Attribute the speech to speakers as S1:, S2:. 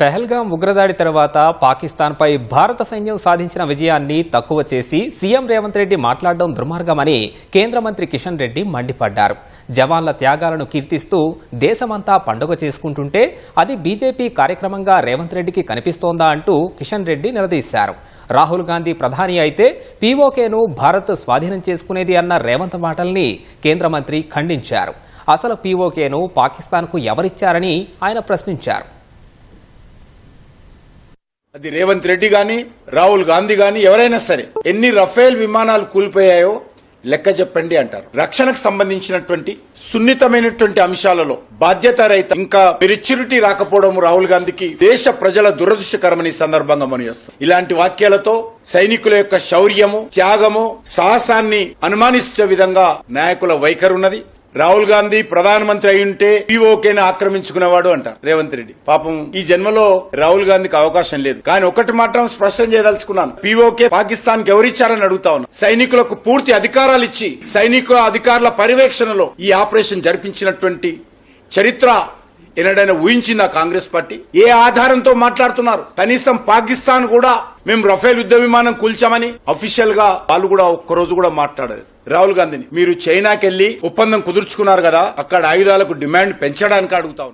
S1: పెహల్గాం ఉగ్రదాడి తర్వాత పాకిస్తాన్పై భారత సైన్యం సాధించిన విజయాన్ని తక్కువ చేసి సీఎం రేవంత్ రెడ్డి మాట్లాడడం దుర్మార్గమని కేంద్ర మంత్రి కిషన్ రెడ్డి మండిపడ్డారు. జవాన్ల త్యాగాలను కీర్తిస్తూ దేశమంతా పండుగ చేసుకుంటుంటే అది బీజేపీ కార్యక్రమంగా రేవంత్ రెడ్డికి కనిపిస్తోందా అంటూ కిషన్ రెడ్డి నిలదీశారు. రాహుల్ గాంధీ ప్రధాని అయితే పీఓకేను భారత్ స్వాధీనం చేసుకునేది అన్న రేవంత్ మాటల్ని కేంద్ర మంత్రి ఖండించారు. అసలు పీఓకేను పాకిస్తాన్కు ఎవరిచ్చారని ఆయన ప్రశ్నించారు.
S2: అది రేవంత్ రెడ్డి గాని రాహుల్ గాంధీ గాని ఎవరైనా సరే ఎన్ని రఫేల్ విమానాలు కూలిపోయాయో లెక్క చెప్పండి అంటారు. రక్షణకు సంబంధించినటువంటి సున్నితమైనటువంటి అంశాలలో బాధ్యత రహిత ఇంకా మెచ్యూరిటీ రాకపోవడం రాహుల్ గాంధీకి దేశ ప్రజల దురదృష్టకరమని సందర్భంగా మనం చేస్తాం. ఇలాంటి వాక్యాలతో సైనికుల యొక్క శౌర్యము త్యాగము సాహసాన్ని అనుమానించే విధంగా నాయకుల వైఖరి ఉన్నది. రాహుల్ గాంధీ ప్రధానమంత్రి అయి ఉంటే పీఓకేని ఆక్రమించుకునేవాడు అంట రేవంత్ రెడ్డి. పాపం ఈ జన్మలో రాహుల్ గాంధీకి అవకాశం లేదు. కానీ ఒకటి మాత్రం స్పష్టం చేయదలుచుకున్నాను. పీఓకే పాకిస్తాన్కి ఎవరిచ్చారని అడుగుతా ఉన్నా. సైనికులకు పూర్తి అధికారాలు ఇచ్చి సైనికుల అధికారుల పర్యవేక్షణలో ఈ ఆపరేషన్ జరిపించినటువంటి చరిత్ర ఎన్నడైనా ఊహించిందా కాంగ్రెస్ పార్టీ? ఏ ఆధారంతో మాట్లాడుతున్నారు? కనీసం పాకిస్తాన్ కూడా మేము రఫేల్ యుద్ధ విమానం కూల్చామని అఫీషియల్గా వాళ్ళు కూడా ఒక్కరోజు కూడా మాట్లాడలేదు. రాహుల్ గాంధీని. మీరు చైనాకెళ్ళి ఒప్పందం కుదుర్చుకున్నారు కదా అక్కడ ఆయుధాలకు డిమాండ్ పెంచడానికి అడుగుతా